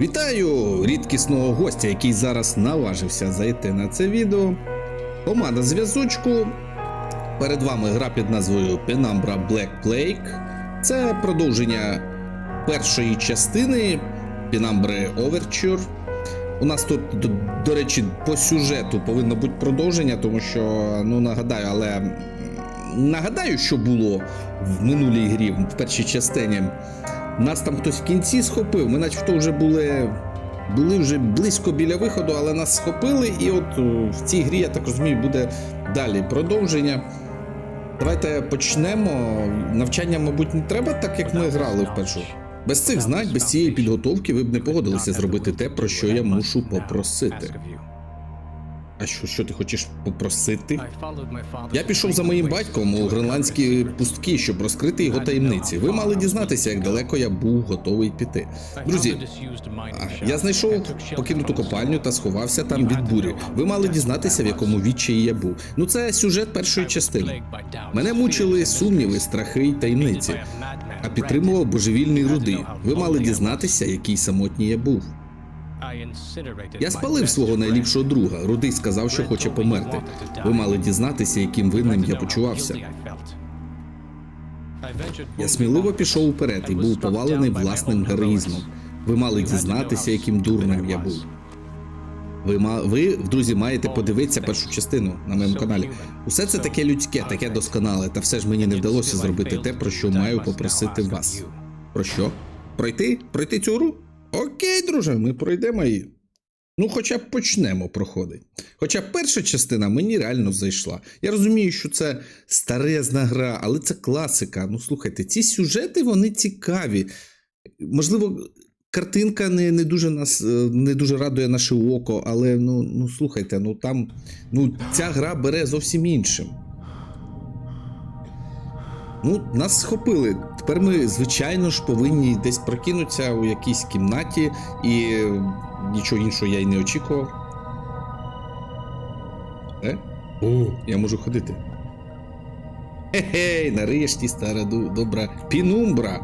Вітаю рідкісного гостя, який зараз наважився зайти на це відео. Команда зв'язочку. Перед вами гра під назвою Penumbra Black Plague. Це продовження першої частини Penumbra Overture. У нас тут, до, до речі, по сюжету повинно бути продовження, тому що, ну нагадаю, але нагадаю, що було в минулій грі, в першій частині. Нас там хтось в кінці схопив. Ми начебто вже були, були вже близько біля виходу, але нас схопили, і от е, в цій грі, я так розумію, буде далі продовження. Давайте почнемо. Навчання, мабуть, не треба, так як ми грали в першу. Без цих знань, без цієї підготовки ви б не погодилися зробити те, про що я мушу попросити. А що, що ти хочеш попросити? Я пішов за моїм батьком у гренландські пустки, щоб розкрити його таємниці. Ви мали дізнатися, як далеко я був готовий піти. Друзі, я знайшов покинуту копальню та сховався там від бурі. Ви мали дізнатися, в якому відчаї я був. Ну це сюжет першої частини. Мене мучили сумніви, страхи й таємниці, а підтримував божевільний рудий. Ви мали дізнатися, який самотній я був. Я спалив свого найліпшого друга. Рудий сказав, що хоче померти. Ви мали дізнатися, яким винним я почувався. Я сміливо пішов уперед і був повалений власним героїзмом. Ви мали дізнатися, яким дурним я був. Ви, ма... ви, друзі, маєте подивитися першу частину на моєму каналі. Усе це таке людське, таке досконале, та все ж мені не вдалося зробити те, про що маю попросити вас. Про що? Пройти? Пройти цю гру? Окей, друже, ми пройдемо її. Ну, хоча б почнемо проходити. Хоча перша частина мені реально зайшла. Я розумію, що це старезна гра, але це класика. Ну, слухайте, ці сюжети вони цікаві. Можливо, картинка не, не дуже нас е, не дуже радує наше око, але ну, ну слухайте, ну там ну, ця гра бере зовсім іншим. Ну, нас схопили. Тепер ми, звичайно ж, повинні десь прокинутися у якійсь кімнаті, і нічого іншого я й не очікував. Е? О, я можу ходити. Хе-хей, нарешті стара добра пінумбра.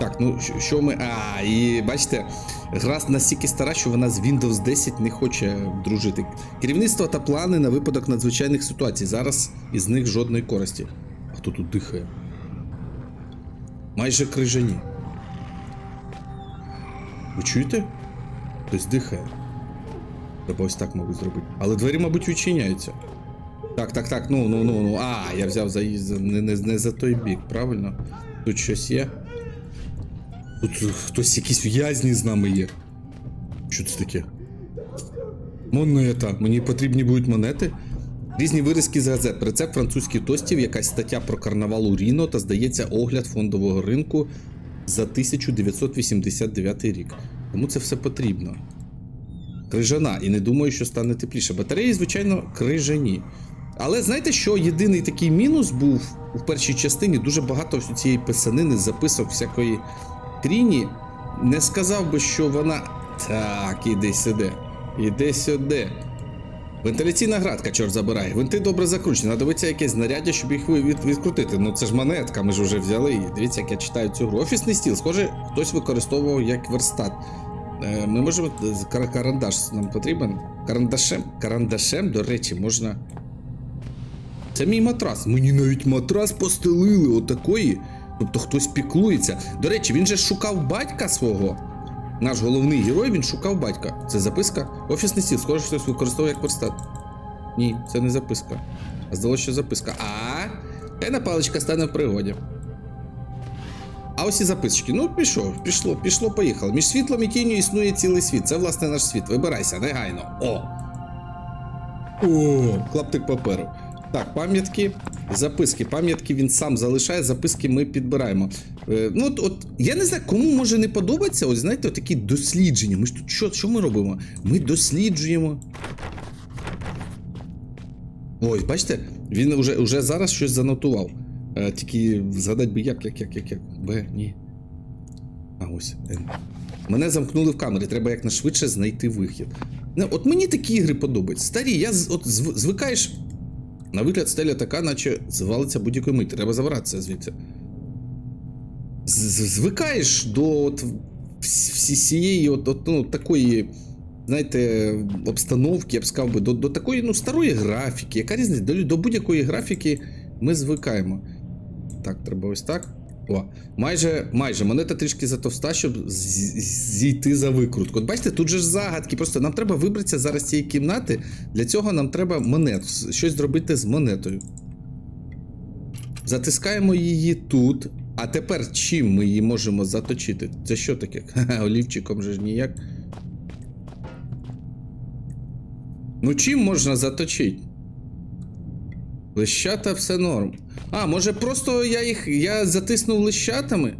Так, ну що ми. А, і бачите, гра настільки стара, що вона з Windows 10 не хоче дружити. Керівництво та плани на випадок надзвичайних ситуацій. Зараз із них жодної користі. Хто тут дихає? Майже крижані. Ви чуєте? Хтось дихає. Треба ось так, мабуть, зробити. Але двері, мабуть, відчиняються. Так, так, так, ну, ну, ну, ну. А, я взяв за не, не, не за той бік, правильно? Тут щось є. Тут хтось якісь в'язні з нами є. Що це таке? Монета. Мені потрібні будуть монети. Різні вирізки з газет, рецепт французьких тостів, якась стаття про карнавал у Ріно та, здається, огляд фондового ринку за 1989 рік. Кому це все потрібно? Крижана, і не думаю, що стане тепліше. Батареї, звичайно, крижані. Але знаєте, що єдиний такий мінус був у першій частині дуже багато цієї писанини, записок всякої кріні. Не сказав би, що вона. Так, іди сюди. Іди сюди. Вентиляційна градка, чорт забирай. Винти добре закручені. Надивиться якесь знаряддя, щоб їх від- відкрутити. Ну це ж монетка, ми ж вже взяли її. Дивіться, як я читаю цю гру. Офісний стіл, схоже, хтось використовував як верстат. Е, Ми можемо. кар- Карандаш нам потрібен. Карандашем. Карандашем, до речі, можна. Це мій матрас. Мені навіть матрас постелили отакої. Тобто хтось піклується. До речі, він же шукав батька свого. Наш головний герой він шукав батька. Це записка? Офісний стіл, схоже, хтось використовує як верстат. Ні, це не записка. А здалося, що записка. А, пена паличка стане в пригоді. А ось і записочки. Ну, пішов, пішло, пішло, поїхало. Між світлом і тінню існує цілий світ. Це власне наш світ. Вибирайся, негайно. О! О, клаптик паперу. Так, пам'ятки, записки. Пам'ятки він сам залишає, записки ми підбираємо. Е, ну, от, от я не знаю, кому може не подобається, ось знаєте, такі дослідження. Ми ж тут що, що ми робимо? Ми досліджуємо. Ось, бачите, він уже, уже зараз щось занотував. Е, тільки згадать би як, як, як, як, як. Б, ні. А ось. Н. Мене замкнули в камері, треба якнайшвидше знайти вихід. Ну, от мені такі ігри подобаються. Старі, я от зв- звикаєш. На вигляд стеля така, наче звалиться будь-якої мить. Треба забиратися звідси. Звикаєш до от всі- всі от, от, ну, такої, знаєте, обстановки, я б сказав би, до, до такої ну, старої графіки. Яка різниця? До, до будь-якої графіки ми звикаємо. Так, треба ось так. О, майже, майже монета трішки затовста, щоб зійти за викрутку. От бачите, тут же ж загадки. Просто нам треба вибратися зараз з цієї кімнати. Для цього нам треба монету, щось зробити з монетою. Затискаємо її тут. А тепер чим ми її можемо заточити? Це що таке? Ха-ха, Олівчиком же ж ніяк. Ну чим можна заточити? Лещата все норм. А, може просто я їх. Я затиснув лещатами?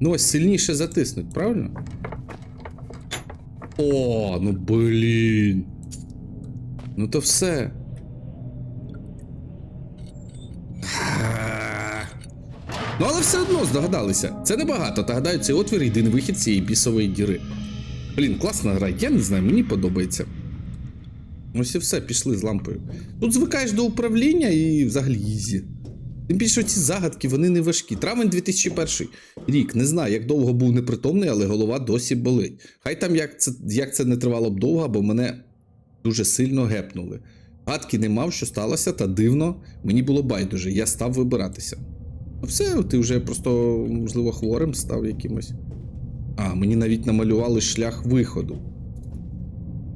Ну ось сильніше затиснуть, правильно? О, ну блін. Ну то все. Ну, але все одно здогадалися. Це небагато. Та гадаю, цей отвір єдиний вихід цієї бісової діри. Блін, класна гра, я не знаю, мені подобається. Ось і все, пішли з лампою. Тут звикаєш до управління і взагалі ізі. Тим більше ці загадки, вони не важкі. Травень 2001 рік. Не знаю, як довго був непритомний, але голова досі болить. Хай там як це, як це не тривало б довго, бо мене дуже сильно гепнули. Гадки не мав, що сталося, та дивно, мені було байдуже, я став вибиратися. Ну все, ти вже просто, можливо, хворим став якимось. А, мені навіть намалювали шлях виходу.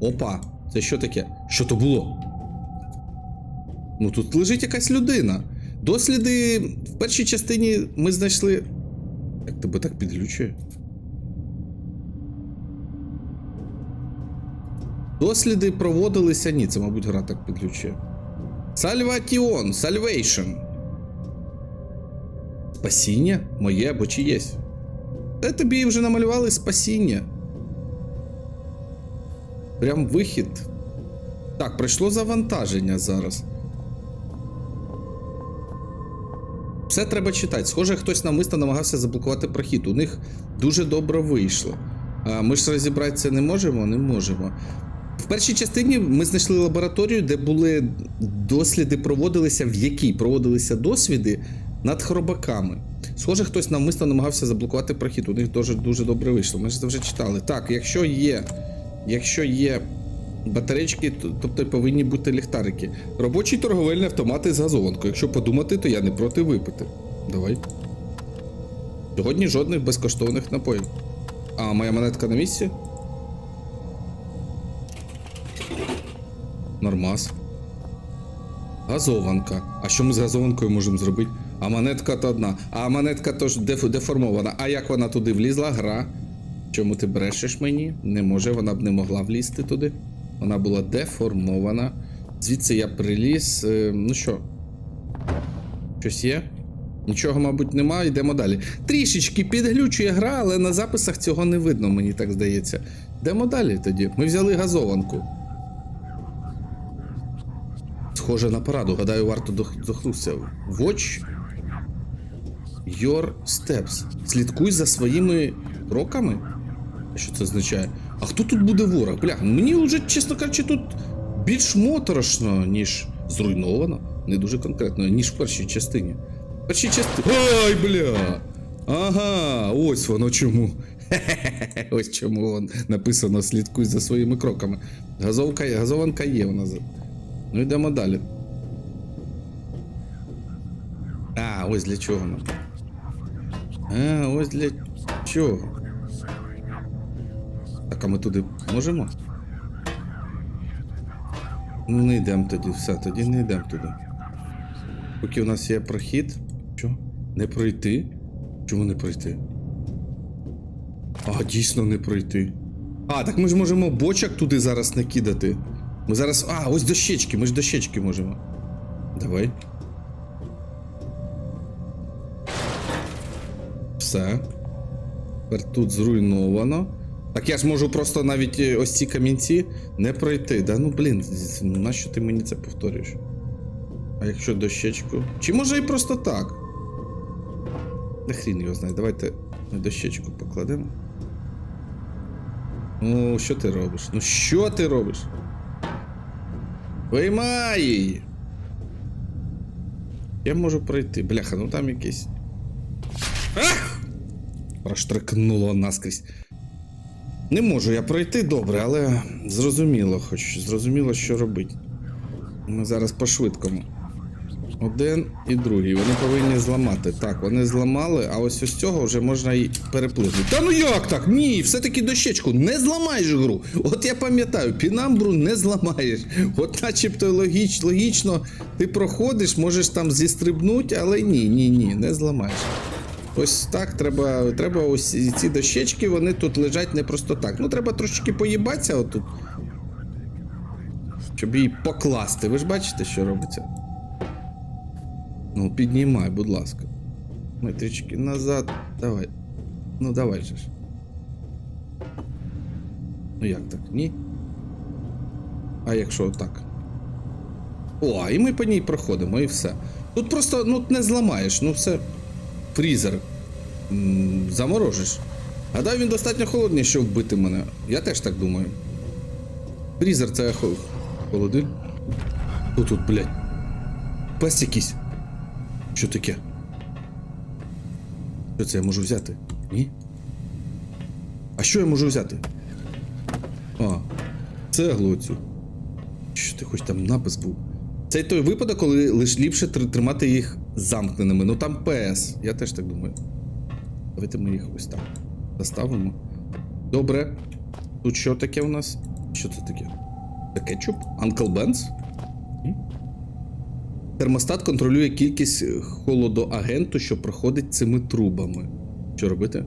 Опа, це що таке? Що то було? Ну тут лежить якась людина. Досліди в першій частині ми знайшли. Як тебе так підглючує? Досліди проводилися. Ні, це, мабуть, гра так підключує. Сальватіон, Сальвейшн. Спасіння? Моє або чиєсь. Та тобі вже намалювали спасіння. Прям вихід. Так, пройшло завантаження зараз. Все треба читати. Схоже, хтось намисно намагався заблокувати прохід. У них дуже добре вийшло. А ми ж розібрати це не можемо? Не можемо. В першій частині ми знайшли лабораторію, де були досліди, проводилися, в якій проводилися досліди над хробаками. Схоже, хтось навмисно намагався заблокувати прохід. У них дуже дуже добре вийшло. Ми ж це вже читали. Так, якщо є, якщо є батарейки, то- тобто повинні бути ліхтарики. Робочі торговельні автомати з газованкою. Якщо подумати, то я не проти випити. Давай. Сьогодні жодних безкоштовних напоїв. А моя монетка на місці? Нормас. Газованка. А що ми з газованкою можемо зробити? А монетка то одна. А монетка то деформована. А як вона туди влізла? Гра. Чому ти брешеш мені? Не може, вона б не могла влізти туди. Вона була деформована. Звідси я приліз. Е, ну що? Щось є? Нічого, мабуть, нема, йдемо далі. Трішечки підглючує гра, але на записах цього не видно, мені так здається. Йдемо далі тоді. Ми взяли газованку. Схоже на параду, гадаю, варто дохнутися. Watch your steps. Слідкуй за своїми кроками. Що це означає? А хто тут буде ворог? Бля, мені вже, чесно кажучи, тут більш моторошно, ніж зруйновано. Не дуже конкретно, ніж в першій частині. В першій частині. Ой, бля! Ага, ось воно чому. Хе-хе-хе, Ось чому вон написано слідкуй за своїми кроками. Газовка, газованка є у нас. Ну йдемо далі. А, ось для чого нам. А, ось для чого. Так, а ми туди можемо? Ну, не йдемо тоді, все, тоді не йдемо туди. Поки у нас є прохід. Що? Не пройти? Чому не пройти? А, дійсно не пройти. А, так ми ж можемо бочок туди зараз накидати. Ми зараз. А, ось дощечки, ми ж дощечки можемо. Давай. Все. Тепер тут зруйновано. Так я ж можу просто навіть е, ось ці камінці не пройти. Да ну блін, нащо ти мені це повторюєш? А якщо дощечку? Чи може і просто так? Не хрін його знає. Давайте ми дощечку покладемо. Ну, що ти робиш? Ну що ти робиш? Виймай її! Я можу пройти. Бляха, ну там якийсь. Ах! Проштрикнуло наскрізь. Не можу я пройти добре, але зрозуміло, хоч зрозуміло, що робити. Ми зараз по швидкому. Один і другий. Вони повинні зламати. Так, вони зламали, а ось ось цього вже можна і переплити. Та ну як так? Ні, все-таки дощечку, не зламаєш гру. От я пам'ятаю, пінамбру не зламаєш. От начебто логіч, логічно, ти проходиш, можеш там зістрибнути, але ні, ні, ні, не зламаєш. Ось так треба. Треба ось ці дощечки, вони тут лежать не просто так. Ну, треба трошечки поїбатися отут. Щоб її покласти. Ви ж бачите, що робиться? Ну, піднімай, будь ласка. Ми трішки назад. Давай. Ну, давай же ж. Ну як так? Ні? А якщо так? О, і ми по ній проходимо, і все. Тут просто ну, не зламаєш, ну все. Фрізер. Заморожиш. Гадаю, він достатньо холодний, щоб вбити мене. Я теж так думаю. Фрізер це хо... холодиль. Хто тут, блядь? Пес якийсь. Що таке? Що це я можу взяти? Ні? А що я можу взяти? А, цеглу цю. Що ти хоч там напис був? Це той випадок, коли лише ліпше тримати їх замкненими. Ну там ПС. Я теж так думаю. Давайте ми їх ось так заставимо. Добре. Тут що таке у нас? Що це таке? Це кетчуп? Uncle Ben's? Термостат контролює кількість е, холодоагенту, що проходить цими трубами. Що робити?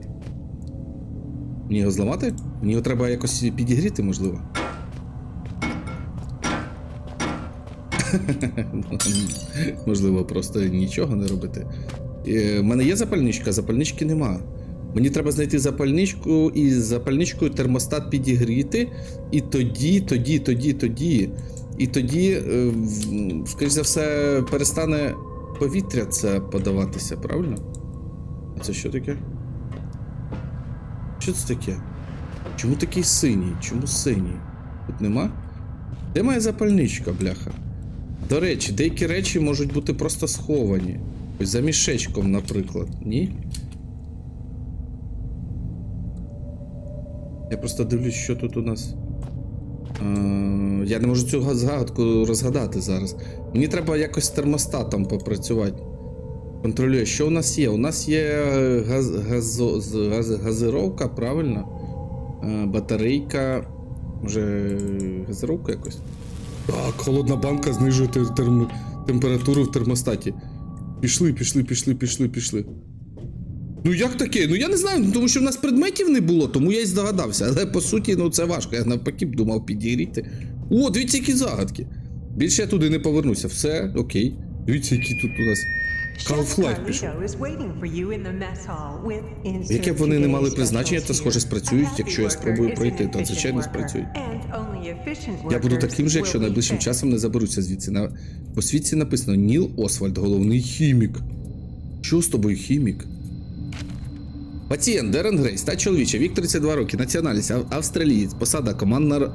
Мені його зламати? Мені його треба якось підігріти, можливо. Можливо, просто нічого не робити. У мене є запальничка, запальнички нема. Мені треба знайти запальничку і з запальничкою термостат підігріти. І тоді, тоді, тоді, тоді. І тоді, е, скоріш за все, перестане повітря це подаватися, правильно? А це що таке? Що це таке? Чому такий синій? Чому синій? Тут нема? Де моя запальничка, бляха? До речі, деякі речі можуть бути просто сховані. Ось за мішечком, наприклад. Ні? Я просто дивлюсь, що тут у нас. Е, я не можу цю га- загадку розгадати зараз. Мені треба якось з термостатом попрацювати. Контролює, що у нас є? У нас є е, газ, газо, газ, газировка, правильно? Е, батарейка. Може, газировка якось? Так, холодна банка знижує терм- температуру в термостаті. Пішли, пішли, пішли, пішли, пішли. Ну як таке? Ну я не знаю, ну, тому що в нас предметів не було, тому я й здогадався. Але по суті, ну це важко. Я навпаки б думав підігріти. О, дивіться, які загадки. Більше я туди не повернуся. Все, окей. Дивіться, які тут у нас. Half-Life пішов. Яке б вони не мали призначення, то схоже спрацюють, якщо я спробую пройти, то звичайно спрацюють. Я буду таким же, якщо найближчим часом не заберуся звідси. На посвідці написано Ніл Освальд, головний хімік. Що з тобою, хімік? Пацієнт Дерен Грейс, та чоловіча, вік 32 роки, національність австралієць, посада командна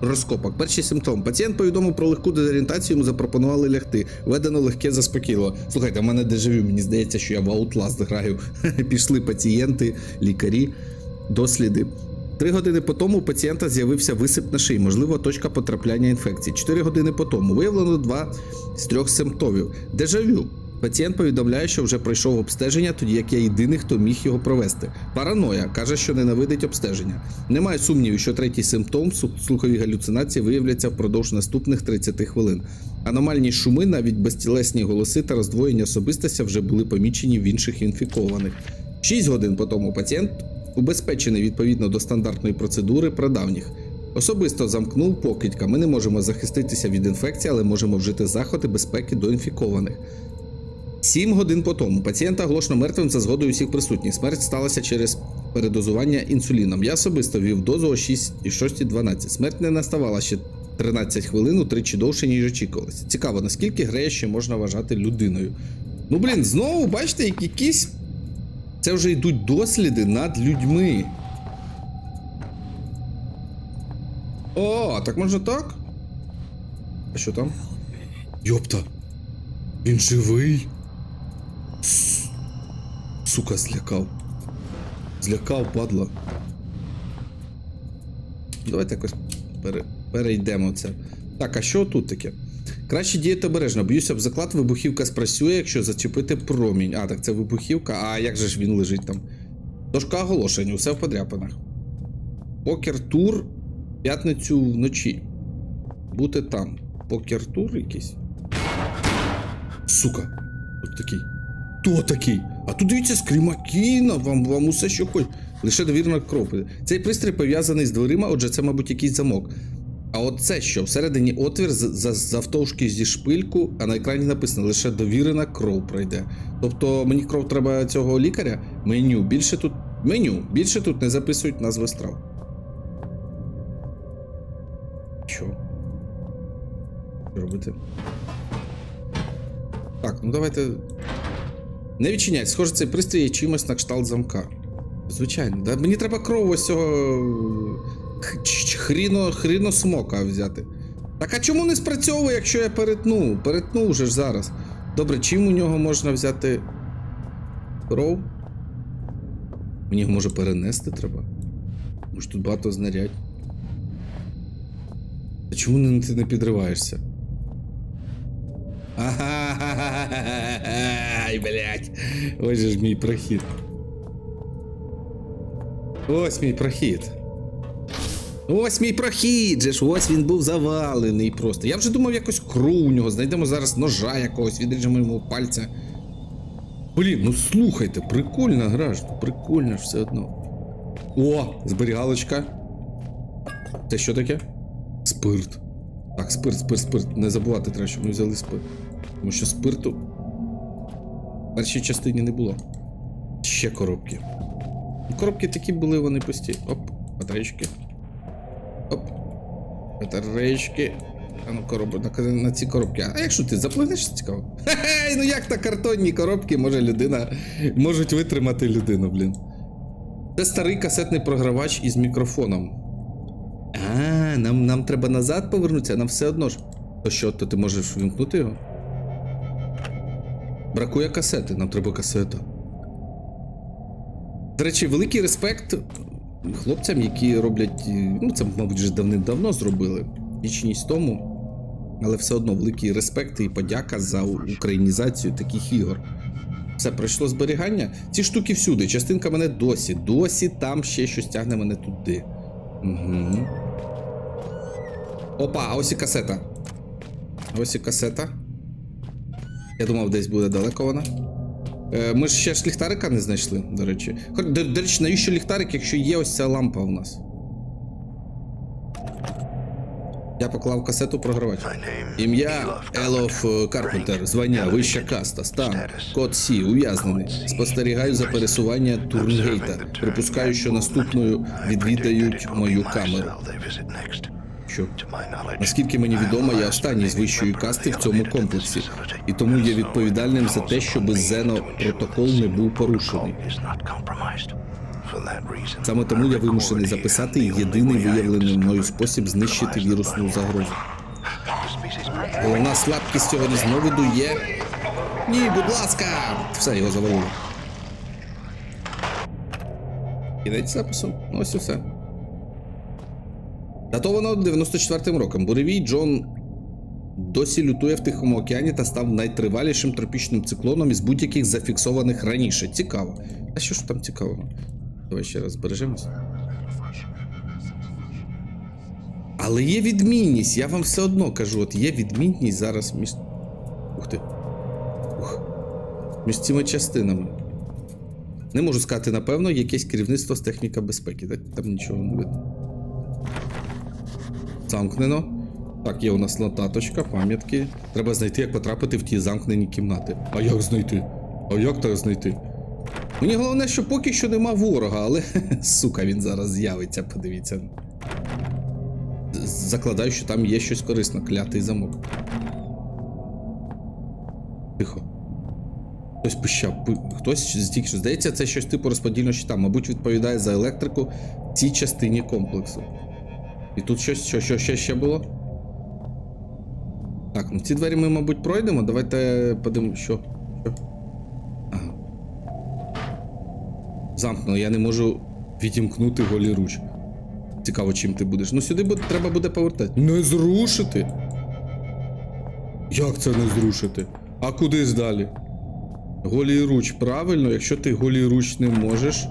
розкопок. Перші симптоми. Пацієнт повідомив про легку дезорієнтацію, йому запропонували лягти. Введено легке заспокійливо. Слухайте, в мене дежавю, мені здається, що я в Outlast граю. Пішли пацієнти, лікарі, досліди. Три години по тому у пацієнта з'явився висип на шиї, можливо, точка потрапляння інфекції. Чотири години по тому виявлено два з трьох симптомів. Дежавю. Пацієнт повідомляє, що вже пройшов обстеження, тоді як я єдиний, хто міг його провести. Параноя каже, що ненавидить обстеження. Немає сумнівів, що третій симптом слухові галюцинації виявляться впродовж наступних 30 хвилин. Аномальні шуми, навіть безтілесні голоси та роздвоєння особистості вже були помічені в інших інфікованих. Шість годин по тому пацієнт убезпечений відповідно до стандартної процедури прадавніх. Особисто замкнув покидька. Ми не можемо захиститися від інфекції, але можемо вжити заходи безпеки до інфікованих. Сім годин по тому пацієнта оголошено мертвим за згодою усіх присутніх. Смерть сталася через передозування інсуліном. Я особисто вів дозу о 6 і 6.12. Смерть не наставала ще 13 хвилин, утричі довше, ніж очікувалося. Цікаво, наскільки грея ще можна вважати людиною. Ну, блін, знову бачите, як якісь. Це вже йдуть досліди над людьми. О, так можна так? А що там? Йопта. Він живий. Сука, злякав. Злякав, падла. Давайте якось пере, перейдемо це. Так, а що тут таке? Краще діяти обережно. Боюся, об заклад вибухівка спрацює, якщо зачепити промінь. А, так це вибухівка, а як же ж він лежить там? Дошка оголошень, усе в подряпинах. Покер тур п'ятницю вночі. Бути там. Покер тур якийсь. Сука. Хто такий? Хто такий? А тут дивіться, скрімакіна, вам, вам усе що хоч. Лише довірна кров. Цей пристрій пов'язаний з дверима, отже, це, мабуть, якийсь замок. А от це що? Всередині отвір за- завтовшки зі шпильку, а на екрані написано лише довірена кров пройде. Тобто мені кров треба цього лікаря? Меню. Більше тут. Меню. Більше тут не записують назви страв. Що? Що робити? Так, ну давайте. Не відчиняй, схоже, цей пристрій є чимось на кшталт замка. Звичайно, да? мені треба кров ось цього хріно, хріно смока взяти. Так а чому не спрацьовує, якщо я перетну? Перетну вже ж зараз. Добре, чим у нього можна взяти кров? Мені його може перенести треба. Може тут багато знарядь. А чому ти не підриваєшся? Ай, блядь. Ось же ж мій прохід. Ось мій прохід. Ось мій прохід, же ж ось він був завалений просто. Я вже думав якось кров у нього, знайдемо зараз ножа якогось, відріжемо йому пальця. Блін, ну слухайте, прикольна гра ж, прикольно ж все одно. О, зберігалочка. Це що таке? Спирт. Так, спирт, спирт, спирт. Не забувати треба, щоб ми взяли спирт. Тому що спирту першій частині не було. Ще коробки. Коробки такі були, вони пусті. Оп, батарейки. Оп. Батарейки. А ну коробу, на, на ці коробки. А якщо ти запливнеш, цікаво. Хе-хе, ну як на картонні коробки може людина. Можуть витримати людину, блін. Це старий касетний програвач із мікрофоном. А, нам, нам треба назад повернутися, нам все одно ж. То що, то ти можеш вимкнути його? Бракує касети, нам треба касета. До речі, великий респект хлопцям, які роблять. е, Ну, це, мабуть, вже давним-давно зробили. Нічність тому. Але все одно великий респект і подяка за українізацію таких ігор. Все пройшло зберігання. Ці штуки всюди. Частинка мене досі. Досі там ще щось тягне мене туди. Угу. Опа, а ось і касета. Ось і касета. Я думав, десь буде далеко вона. Е, ми ж ще ж ліхтарика не знайшли, до речі. Хоч, до, до речі, навіщо ліхтарик, якщо є ось ця лампа у нас? Я поклав касету програвач. Ім'я Елоф Карпентер, звання, вища каста, стан, код Сі, ув'язнений. Спостерігаю за пересування Турнгейта. Припускаю, що наступною відвідають мою камеру. Що? Наскільки мені відомо, я останній з вищої касти в цьому комплексі, і тому є відповідальним за те, щоб Зено протокол не був порушений. Саме тому я вимушений записати єдиний виявлений мною спосіб знищити вірусну загрозу. Головна слабкість цього різновиду є. Ні, будь ласка! Все, його завалило. Кінець запису. Ну, ось і все. Датовано 94-м роком. Буревій Джон досі лютує в Тихому океані та став найтривалішим тропічним циклоном із будь-яких зафіксованих раніше. Цікаво. А що ж там цікавого? Давай ще раз збережемось. Але є відмінність, я вам все одно кажу, от є відмінність зараз між. Ух ти. Ух. Між цими частинами. Не можу сказати, напевно, якесь керівництво з техніка безпеки. Та- Там нічого не видно. Замкнено. Так, є у нас нотаточка, пам'ятки. Треба знайти, як потрапити в ті замкнені кімнати. А як знайти? А як так знайти? Мені головне, що поки що нема ворога, але сука, він зараз з'явиться, подивіться. Закладаю, що там є щось корисне, клятий замок. Тихо. Хтось пищав. пи- Хтось здік, здається, це щось типу розподільного щита. Мабуть, відповідає за електрику в цій частині комплексу. І тут щось, що, що ще, ще було? Так, ну ці двері ми, мабуть, пройдемо. Давайте подивимося, що. що? Ага. Замкнено, я не можу відімкнути голі руч. Цікаво, чим ти будеш. Ну сюди буде, треба буде повертати. Не зрушити. Як це не зрушити? А куди ж далі? Голій руч, правильно, якщо ти голій руч не можеш,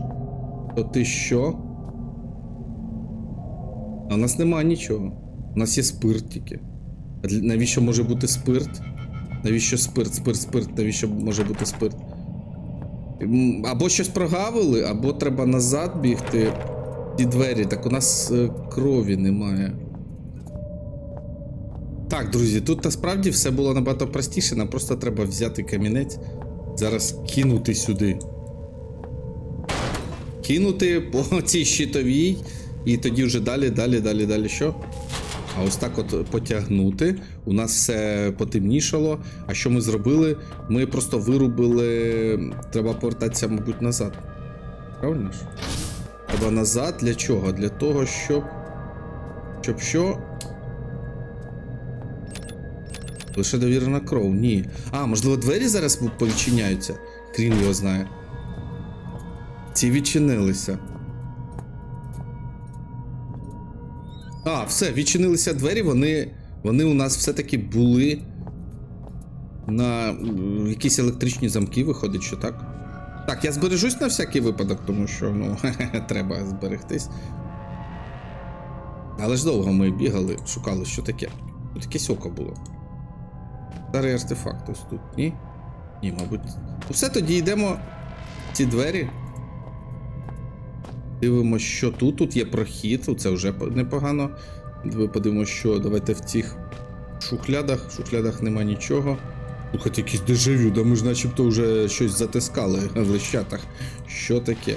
то ти що? А у нас нема нічого. У нас є спирт тільки. Навіщо може бути спирт? Навіщо спирт, спирт, спирт, навіщо може бути спирт? Або щось прогавили, або треба назад бігти. Ті двері, так у нас е, крові немає. Так, друзі, тут насправді все було набагато простіше. Нам просто треба взяти камінець, зараз кинути сюди. Кинути по цій щитовій, і тоді вже далі, далі, далі, далі що? А ось так от потягнути. У нас все потемнішало. А що ми зробили? Ми просто вирубили. Треба повертатися, мабуть, назад. Правильно ж? Треба назад для чого? Для того, щоб. Щоб що? Лише довірена кров. Ні. А, можливо, двері зараз повідчиняються? Крін його знає. Ці відчинилися. А, все, відчинилися двері, вони, вони у нас все-таки були на якісь електричні замки, виходить, що так. Так, я збережусь на всякий випадок, тому що, ну, треба зберегтись. Але ж довго ми бігали, шукали, що таке. Тут якесь око було. Старий артефакт ось тут, ні? Ні, мабуть. Ну все, тоді йдемо в ці двері. Дивимося, що тут. Тут є прохід, це вже непогано. Ви подивимося, що давайте в цих шухлядах. В шухлядах нема нічого. Слухайте, якийсь дежавю, да ми ж начебто вже щось затискали в лищатах. Що таке?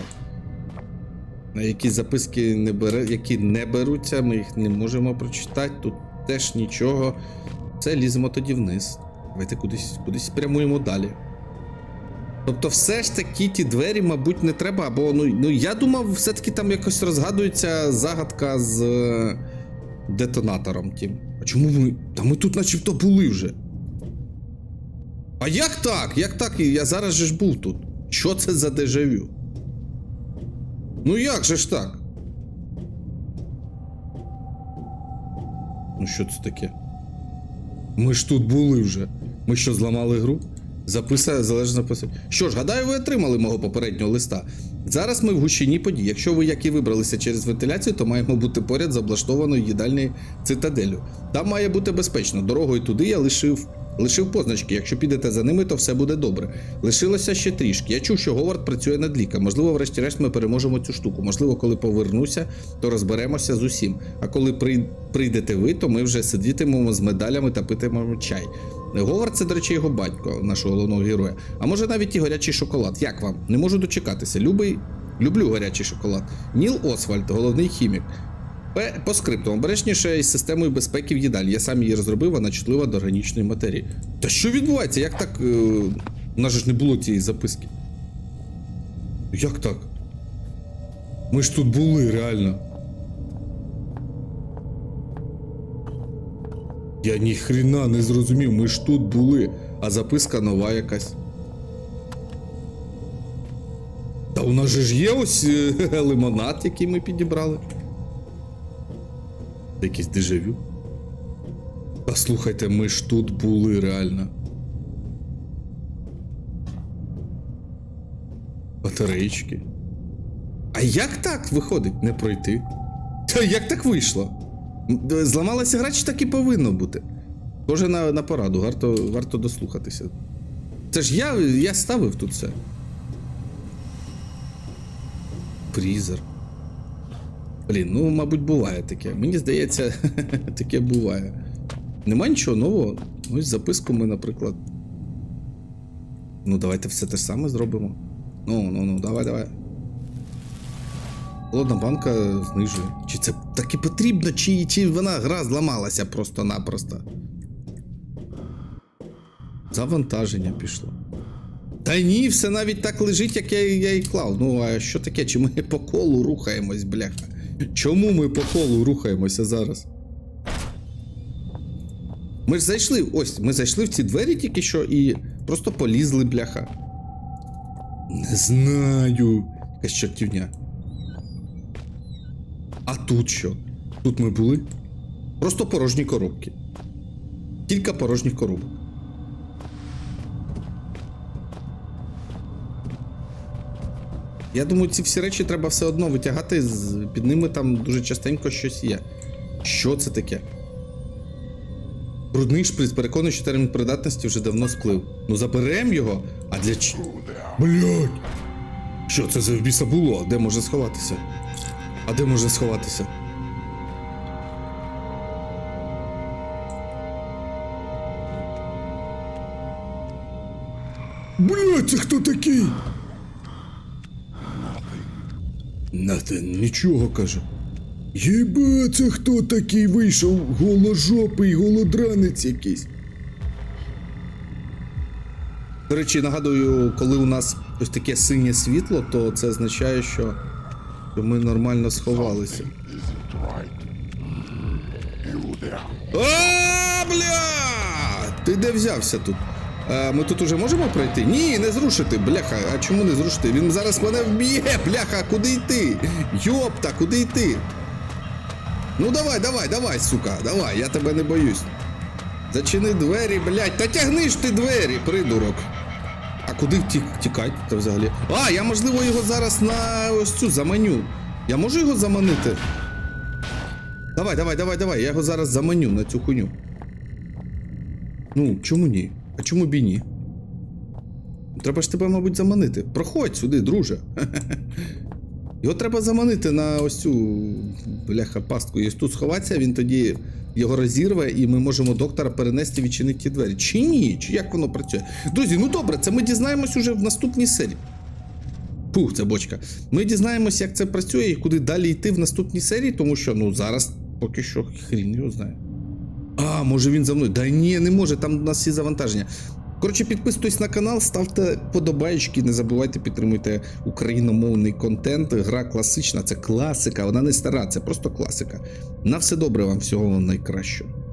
Які записки не бере, які не беруться, ми їх не можемо прочитати. Тут теж нічого. Це ліземо тоді вниз. Давайте кудись, кудись прямуємо далі. Тобто, все ж таки ті двері, мабуть, не треба, або ну, ну я думав, все-таки там якось розгадується загадка з е, детонатором тим. А чому ми. Та ми тут начебто були вже. А як так? Як так? Я зараз же ж був тут. Що це за дежавю? Ну як же ж так? Ну що це таке? Ми ж тут були вже. Ми що, зламали гру? Записа залежно по. Що ж, гадаю, ви отримали мого попереднього листа. Зараз ми в гущині подій. Якщо ви, як і вибралися через вентиляцію, то маємо бути поряд з облаштованою їдальною цитаделю. Там має бути безпечно. Дорогою туди я лишив. Лишив позначки, якщо підете за ними, то все буде добре. Лишилося ще трішки. Я чув, що Говард працює над ліком. Можливо, врешті-решт ми переможемо цю штуку. Можливо, коли повернуся, то розберемося з усім. А коли прий- прийдете ви, то ми вже сидітимемо з медалями та питимемо чай. Говард це, до речі, його батько, нашого головного героя. А може навіть і гарячий шоколад. Як вам? Не можу дочекатися. Любий. Люблю гарячий шоколад. Ніл Освальд, головний хімік. По скрипту, обережніше із системою безпеки в їдалі. Я сам її розробив, вона чутлива до органічної матерії. Та що відбувається? Як так. Е... У нас же ж не було цієї записки. Як так? Ми ж тут були, реально. Я ніхрена не зрозумів, ми ж тут були, а записка нова якась. Та у нас же ж є ось е, лимонад, який ми підібрали. Це Якийсь дежавю. Та слухайте, ми ж тут були реально. Батареїчки. А як так виходить не пройти? Та як так вийшло? Зламалася гра, чи так і повинно бути. Коже на, на пораду, варто, варто дослухатися. Це ж я, я ставив тут все. Фрізер. Блін, ну, мабуть, буває таке. Мені здається, таке буває. Нема нічого нового. Ось записку ми, наприклад. Ну, давайте все те ж саме зробимо. Ну, ну, ну, давай, давай. Холодна банка знижує. Чи це таки потрібно, чи, чи вона гра зламалася просто-напросто? Завантаження пішло. Та ні, все навіть так лежить, як я, я і клав. Ну, а що таке? Чи ми по колу рухаємось, бляха? Чому ми по колу рухаємося зараз? Ми ж зайшли, ось, ми зайшли в ці двері тільки що і просто полізли, бляха. Не знаю. Якась чортівня. А тут що? Тут ми були? Просто порожні коробки. Кілька порожніх коробок. Я думаю, ці всі речі треба все одно витягати, під ними там дуже частенько щось є. Що це таке? Брудний шприц, переконаний, що термін придатності вже давно сплив. Ну заберем його, а для ч... Блять! Що це за в біса було? Де може сховатися? А де може сховатися? Блять, це хто такий? Натан, нічого каже. Єба, це хто такий вийшов? Голожопий, голодранець якийсь. До речі, нагадую, коли у нас ось таке синє світло, то це означає, що що ми нормально сховалися. А, бля! Ти де взявся тут? А, ми тут уже можемо пройти? Ні, не зрушити, бляха. А чому не зрушити? Він зараз мене вб'є, бляха, куди йти? Йопта, куди йти? Ну давай, давай, давай, сука, давай, я тебе не боюсь. Зачини двері, блядь, та тягни ж ти двері, придурок. Куди втік, втікать-то взагалі? А, я можливо його зараз на ось цю заманю. Я можу його заманити? Давай, давай, давай, давай, я його зараз заманю на цю хуйню. Ну, чому ні? А чому б і ні? Треба ж тебе, мабуть, заманити. Проходь сюди, друже. Його треба заманити на ось цю бляха пастку. І ось тут сховатися, він тоді його розірве, і ми можемо доктора перенести відчинити ті двері. Чи ні? Чи як воно працює? Друзі, ну добре, це ми дізнаємось уже в наступній серії. Фух, це бочка. Ми дізнаємось, як це працює і куди далі йти в наступній серії, тому що ну зараз поки що хрін його знає. А, може він за мною. Да ні, не може, там у нас всі завантаження. Коротше, підписуйтесь на канал, ставте подобаєчки, не забувайте підтримуйте україномовний контент. Гра класична, це класика, вона не стара, це просто класика. На все добре вам, всього найкращого.